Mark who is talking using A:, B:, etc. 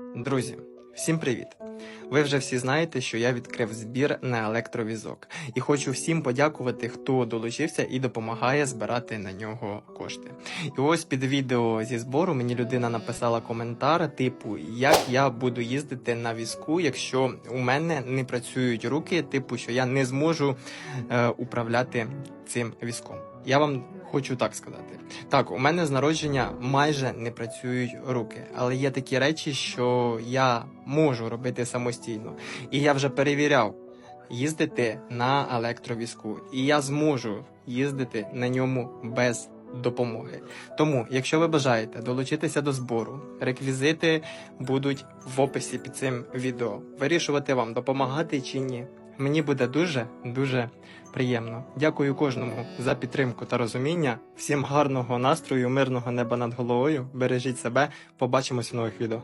A: Друзі, всім привіт! Ви вже всі знаєте, що я відкрив збір на електровізок, і хочу всім подякувати, хто долучився і допомагає збирати на нього кошти. І ось під відео зі збору мені людина написала коментар, типу, як я буду їздити на візку, якщо у мене не працюють руки, типу, що я не зможу е, управляти цим візком. Я вам хочу так сказати. Так, у мене з народження майже не працюють руки, але є такі речі, що я можу робити самостійно. І я вже перевіряв їздити на електровізку, і я зможу їздити на ньому без допомоги. Тому, якщо ви бажаєте долучитися до збору, реквізити будуть в описі під цим відео. Вирішувати вам допомагати чи ні. Мені буде дуже дуже приємно. Дякую кожному за підтримку та розуміння. Всім гарного настрою, мирного неба над головою. Бережіть себе. Побачимось в нових відео.